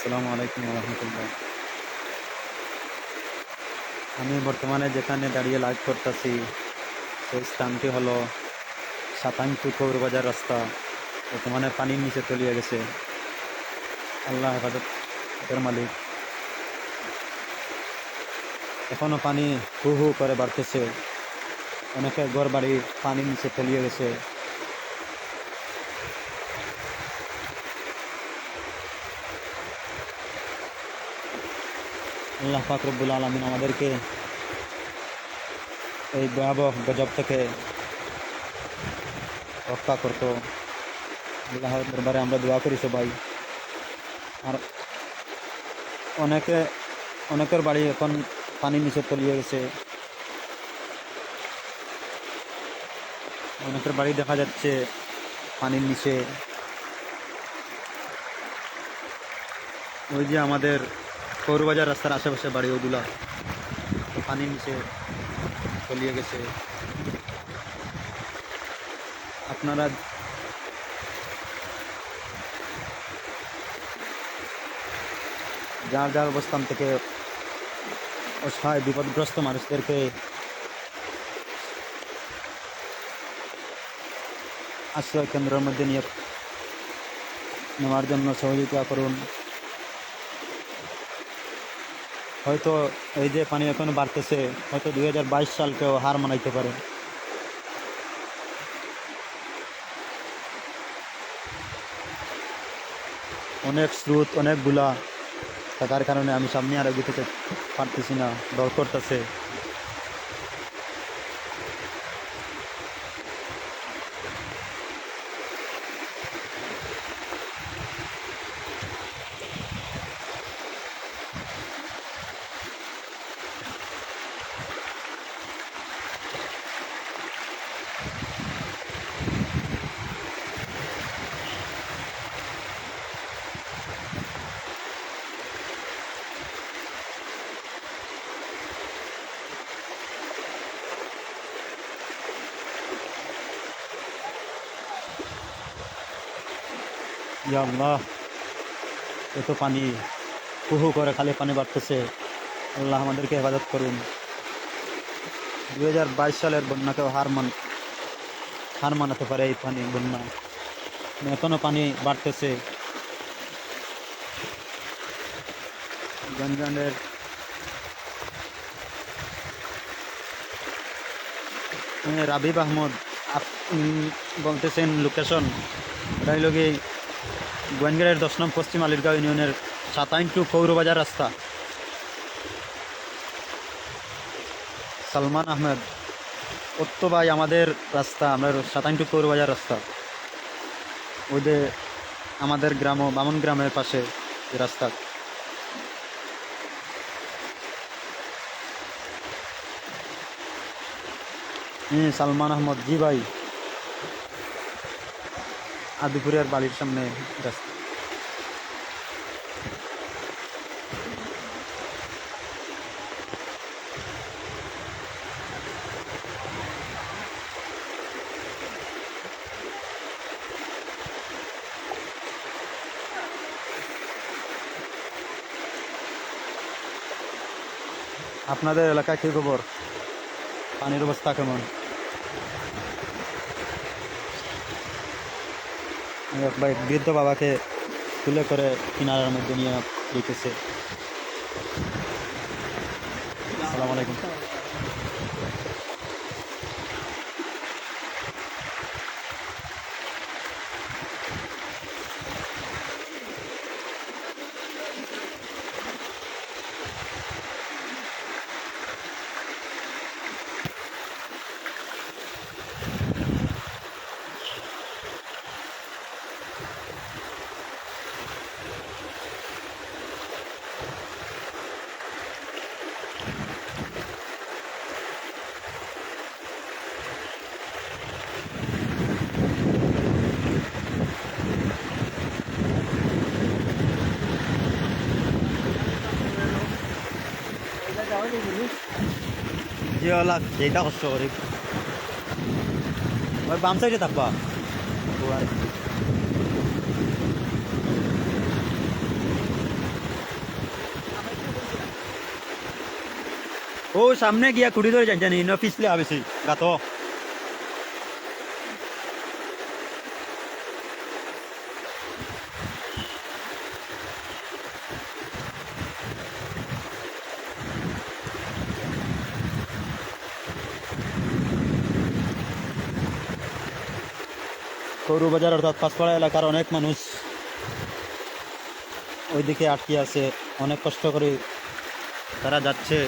আসসালামু আলাইকুম রহমতুল্লাহ। আমি বর্তমানে যেখানে দাঁড়িয়ে লাইভ করতেছি, সেই স্থানটি হলো সাতাংটু কৌরবাজার রাস্তা। বর্তমানে পানির নিচে তলিয়ে গেছে। আল্লাহ হেফাজতের মালিক। এখনও পানি হু হু করে বাড়তেছে। অনেকের ঘর বাড়ি পানির নিচে তলিয়ে গেছে। আল্লাহ পাক রব্বুল আলমিন আমাদেরকে এই ভয়াবহ গজব থেকে রক্ষা করতো। আল্লাহ দরবারে আমরা দোয়া করি সবাই। আর অনেকে, অনেকের বাড়ি এখন পানির নিচে তলিয়ে গেছে। অনেকের বাড়ি দেখা যাচ্ছে পানির নিচে। ওই যে আমাদের পৌরবাজার রাস্তার আশেপাশে বাড়ি, ওগুলা পানির নিচে তলিয়ে গেছে। আপনারা যার যার অবস্থান থেকে অসহায়, বিপদগ্রস্ত মানুষদেরকে আশ্রয় কেন্দ্রের মধ্যে নিয়ে নেওয়ার জন্য সহযোগিতা করুন। হয়তো এই যে পানি এখন বাড়তেছে, হয়তো দুই হাজার বাইশ সালকেও হার মানাইতে পারে। অনেক স্রোত, অনেকগুলা। থাকার কারণে আমি সামনে আর দিতে পারতেছি না দর করতেছে। আল্লাহ এত পানি কুহু করে খালি পানি বাড়তেছে। আল্লাহ আমাদেরকে হেফাজত করুন। দুই হাজার বাইশ সালের বন্যাকেও হার মান, হার মানাতে পারে এই পানি, বন্যা। এখনও পানি বাড়তেছে। গঞ্জানের রাবিব আহমদ বলতেছেন লোকেশন লগে গোয়েনগড়ের দশ নং পশ্চিম আলিরগাঁও ইউনিয়নের সাতাইন টু কৌরবাজার রাস্তা। সালমান আহমেদ, অত্য ভাই আমাদের রাস্তা, আমরা সাতাইন টু কৌরবাজার রাস্তা। ওই যে আমাদের গ্রাম, বামন গ্রামের পাশে রাস্তা। হুম সালমান আহমদ, জি ভাই। আদিপুরের বাড়ির সামনে রাস্তা আপনাদের এলাকায় কী খবর? পানির অবস্থা কেমন? এক বৃদ্ধ বাবাকে তুলে করে কিনারার মধ্যে নিয়ে রেখেছে আসসালামু আলাইকুম। কষ্ট করি। ওই বাম সাইডে থাকবা। ও, সামনে গিয়া কুড়ি ধরে জানি ন পিছলে আবেছি, গাতো। কৌরু বাজার অর্থাৎ পাঁচপাড়া এলাকার অনেক মানুষ ওইদিকে আটকে আছে। অনেক কষ্ট করে তারা যাচ্ছে।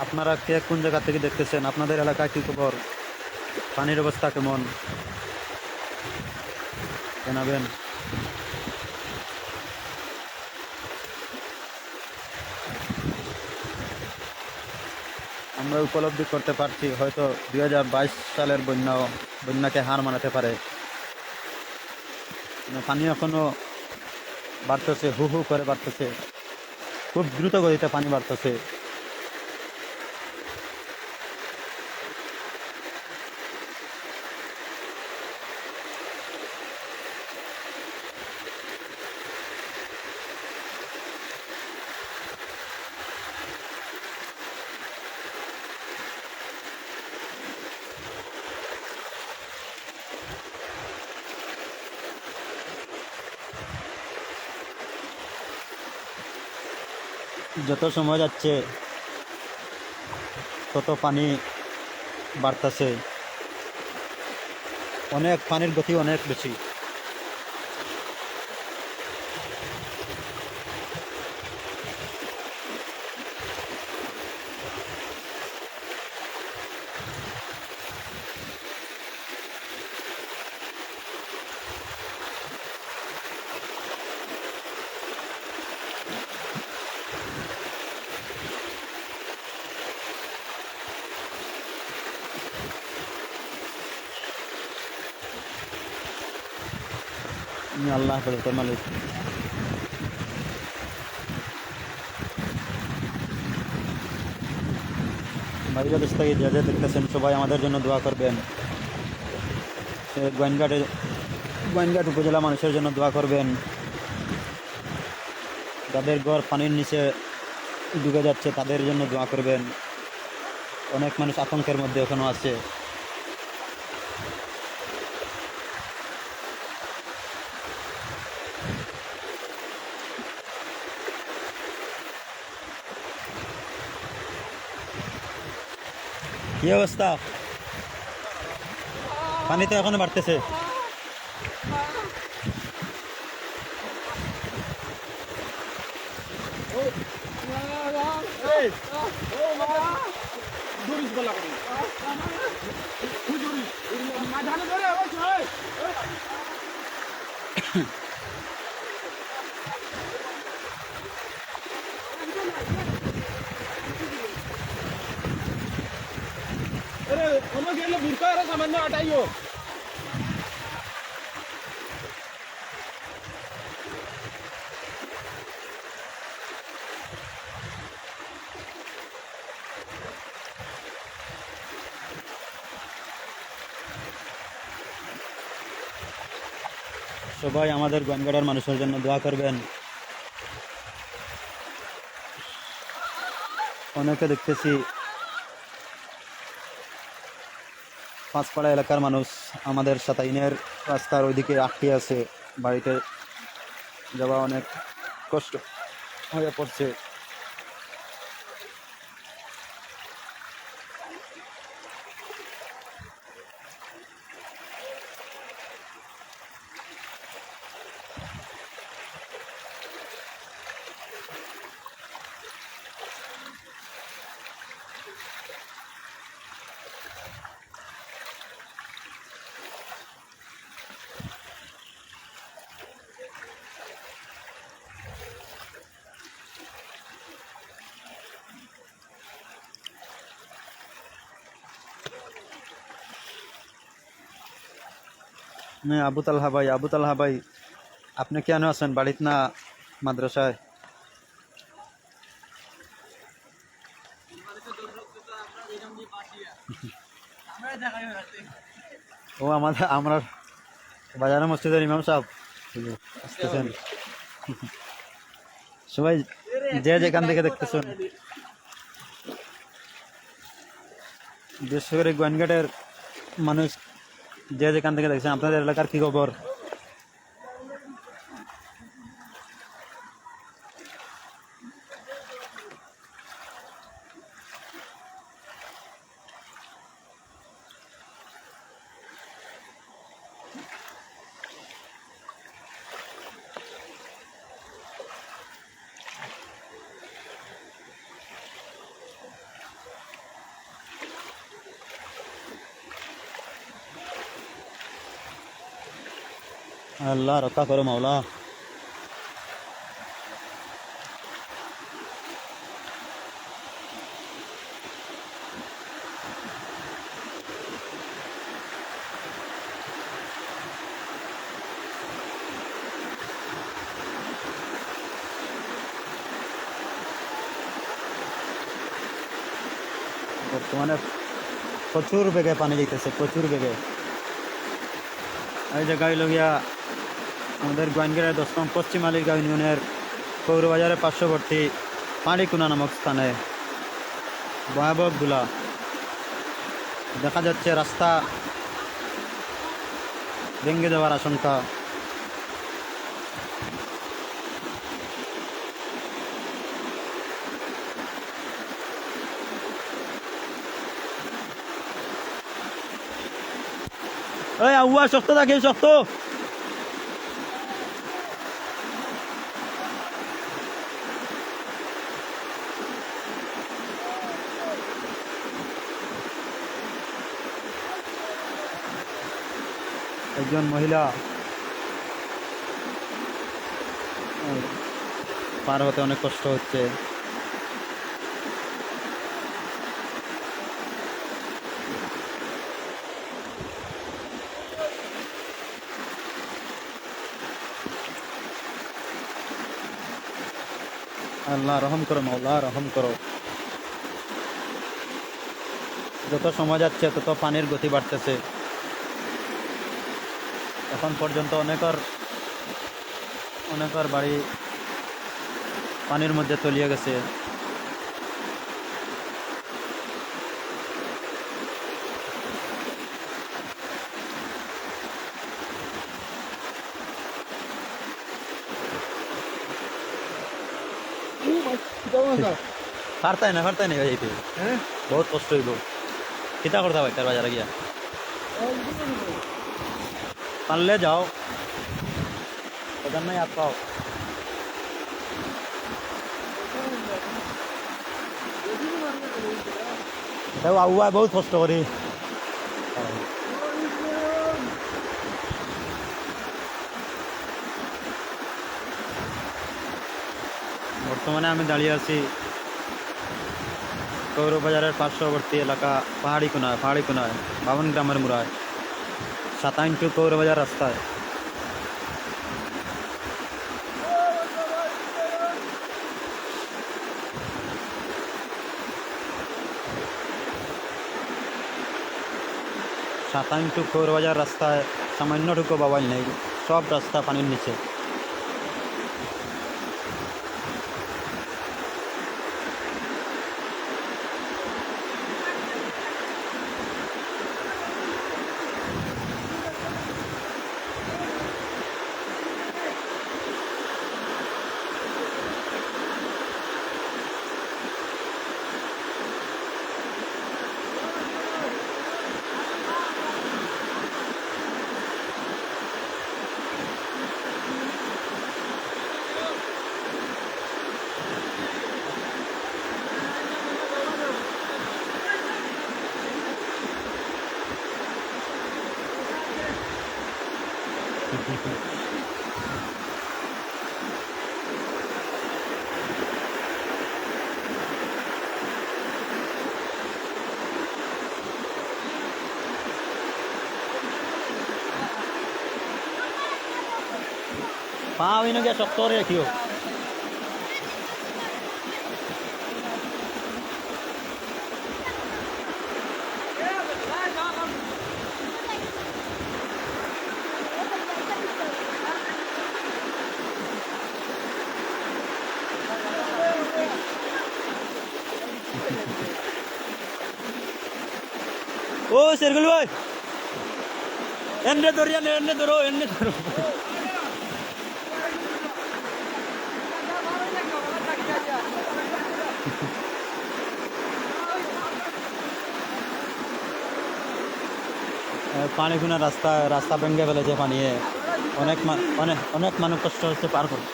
আপনারা কে কোন জায়গা থেকে দেখতেছেন? আপনাদের এলাকায় কি খবর? পানির অবস্থা কেমন? জানাবেন। আমরা উপলব্ধি করতে পারছি, হয়তো দুই হাজার বাইশ সালের বন্যা বন্যাকে হার মানাতে পারে। মানে পানি এখনও বাড়তেছে, হু হু করে বাড়তেছে। খুব দ্রুত গতিতে পানি বাড়তেছে। যত সময় যাচ্ছে তত পানি বাড়তেছে। অনেক পানির গতি অনেক বেশি। আমি আল্লাহ মালিক। বাইরে দেশ থেকে যে যে দেখতেছেন, সবাই আমাদের জন্য দোয়া করবেন। গোয়েনঘাটে, গোয়েনঘাট উপজেলা মানুষের জন্য দোয়া করবেন। যাদের ঘর পানির নিচে ডুবে যাচ্ছে, তাদের জন্য দোয়া করবেন। অনেক মানুষ আতঙ্কের মধ্যে এখনও আছে। কি অবস্থা পানি তো এখনও বাড়তেছে अरे हम गेले बुरका अरे सामान्य हटाइयो সবাই আমাদের গোয়েনগাড়ার মানুষের জন্য দোয়া করবেন অনেকে দেখতেছি পাঁচপাড়া এলাকার মানুষ আমাদের সাতাইনের রাস্তার ওইদিকে আটকে আছে, বাড়িতে যাওয়া অনেক কষ্ট হয়ে পড়ছে। আবু তালহা ভাই, আবু তালহা ভাই, আপনি কেন আছেন বাড়িতে না মাদ্রাসায়? ও আমাদের, আমরা বাজারে মসজিদের ইমাম সাহেব। আসতেছেন। সবাই যে যেখান থেকে দেখতেছেন। বিশেষ করে গোয়েনঘাটের মানুষ যে যেখান থেকে দেখছেন আপনাদের এলাকার কি খবর? আল্লাহ রক্ষা করো মাওলা বর্তমানে প্রচুর বেগে পানি যাইতেছে প্রচুর বেগে এই জায়গায় লগিয়া আমাদের গোয়েনগেরের দশ নং পশ্চিম আলীগাঁও ইউনিয়নের পৌরবাজারের পার্শ্ববর্তী পাঁড়িকুনা নামক স্থানে ভয়াবহগুলা দেখা যাচ্ছে রাস্তা ভেঙে যাওয়ার আশঙ্কা। এই আউয়া, শক্ত থাকে শক্ত। একজন মহিলা। পার হতে অনেক কষ্ট হচ্ছে। আল্লাহ রহম করো, মাওলা, রহম করো। যত সময় যাচ্ছে, তত পানির গতি বাড়তেছে। এখন পর্যন্ত অনেকর অনেকর বাড়ি পানির মধ্যে তলিয়ে গেছে। পারতাই না পারতাই না যাইতে বহুত কষ্ট হইব। কিতা করতে হবে তার বাজারে গিয়া? পারলে যাও ওখান নাই আর পাও তাও আগুয়া বহুত কষ্ট করি বর্তমানে আমি দাঁড়িয়ে আছি কৌরবাজারের পার্শ্ববর্তী এলাকা পাহাড়ি কোনায় পাহাড়ি কোনায় বাবন গ্রামের মুড়ায় সাতাইন টু কৌরবাজার রাস্তায় সাতাইন টু কৌরবাজার রাস্তায় সামান্যটুকু বাবাই নেই সব রাস্তা পানির নিচে পা হইন গিয়া শক্ত করে রাখিও ও শেরগুল ভাই এনে পানি খুনা রাস্তা রাস্তা ভেঙে ফেলেছে পানিয়ে। অনেক অনেক অনেক মানুষ কষ্ট হচ্ছে পার করে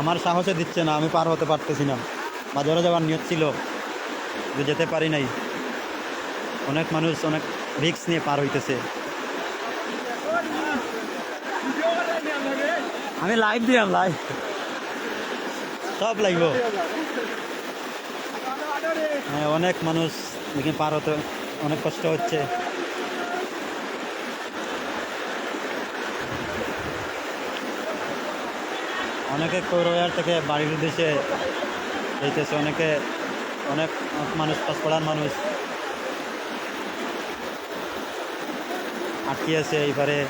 আমার সাহসে দিচ্ছে না, আমি পার হতে পারতেছি না। বাজারে যাওয়ার নিয়ত ছিল। কিন্তু যেতে পারি নাই। অনেক মানুষ অনেক রিক্স নিয়ে পার হইতেছে। আমি লাইভ দিলাম লাইভ সব লাইভ হ্যাঁ অনেক মানুষ দেখি পার হতে অনেক কষ্ট হচ্ছে। অনেকে কৈরয়ার থেকে বাড়ির উদ্দেশ্যে যেতেছে অনেকে অনেক মানুষ পাঁচপাড়ার মানুষ। আটকে আছে এইবারে।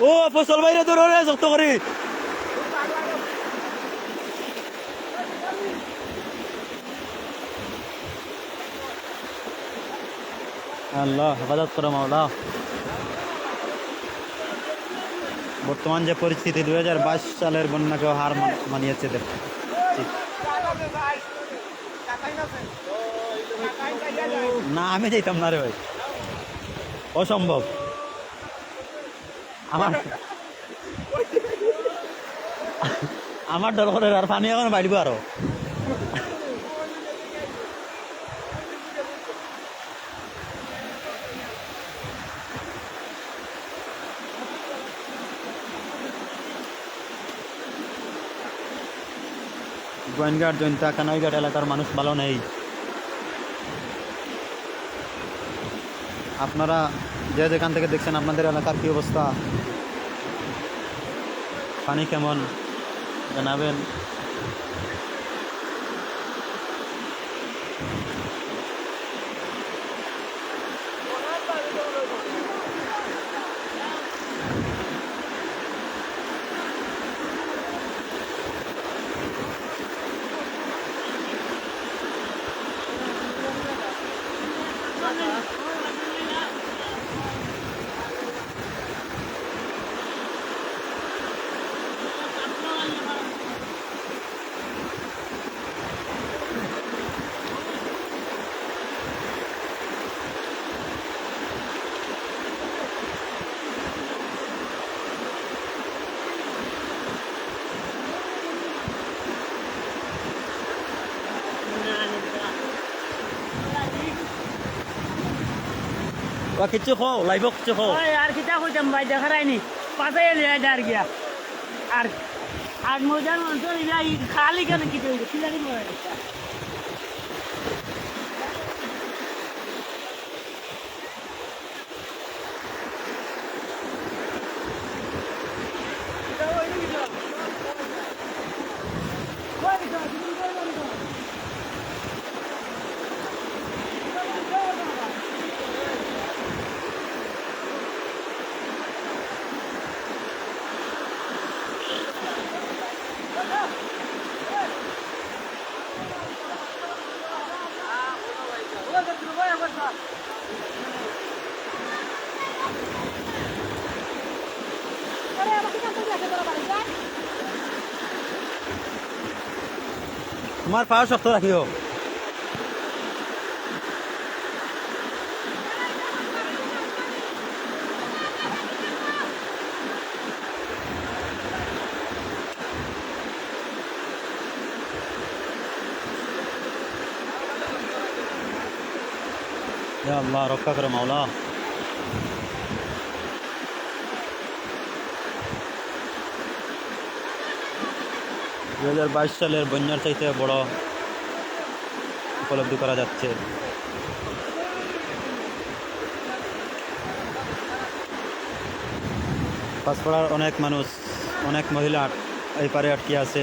ও, ফসল বাইরে ধরো রে শক্ত করে। আল্লাহ, হেফাজত করো মাওলা। বর্তমান যে পরিস্থিতি, দুই হাজার বাইশ সালের বন্যাকেও হার মান- মানিয়েছে দেখ। না, আমি যাইতাম না রে ভাই। অসম্ভব। আমার আমার ডর আর পানি এখন বাড়িব আরও। গোয়েনঘাট জৈন্তা কানাইঘাট এলাকার মানুষ ভালো নেই। আপনারা যে যেখান থেকে দেখছেন আপনাদের এলাকার কী অবস্থা? পানি কেমন? জানাবেন। বা কিছু খাও লাইভ কিছু খাও আর কিতা কইতাম ভাই, দেখা রাইনি পাতাই যায় আর গিয়া। আর আর মজার ই খালি কেন কিছু হইছে খিলাড়ি মরে গেছে তোমার পাওয়া শক্ত রাখিও ইয়া আল্লাহ রক্ষা করো দু হাজার বাইশ সালের বন্যার চাইতে বড় উপলব্ধি করা যাচ্ছে। পাঁচপাড়ার অনেক মানুষ, অনেক মহিলা এই পারে আটকে আছে।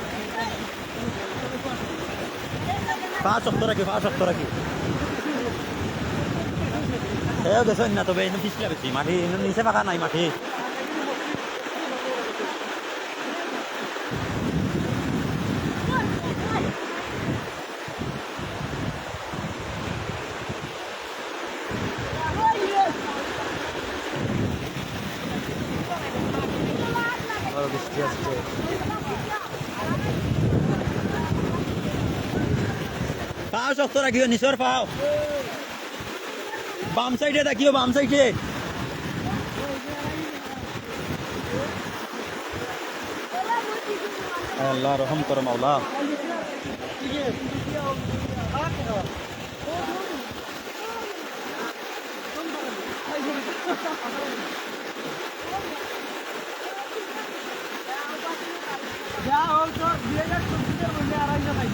পা শক্ত রাখি পাঁচ শক্ত রাখি এ গেছো না তবে পিছলা বেশি মাটি নিচে পাকা নাই মাটি ও বৃষ্টি আসছে পা শক্ত রাখিও নিচর পাও বাম সাইডে দেখিও বাম সাইডে আল্লাহ রহম করো মাওলা। যা হোক তো দুই হাজার চব্বিশের মধ্যে আড়াইশো পাইছ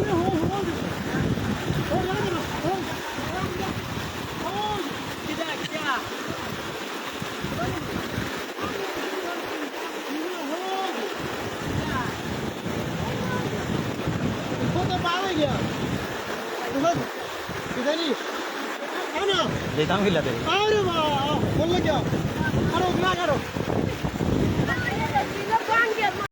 যা যেতাম গিলাতে अरे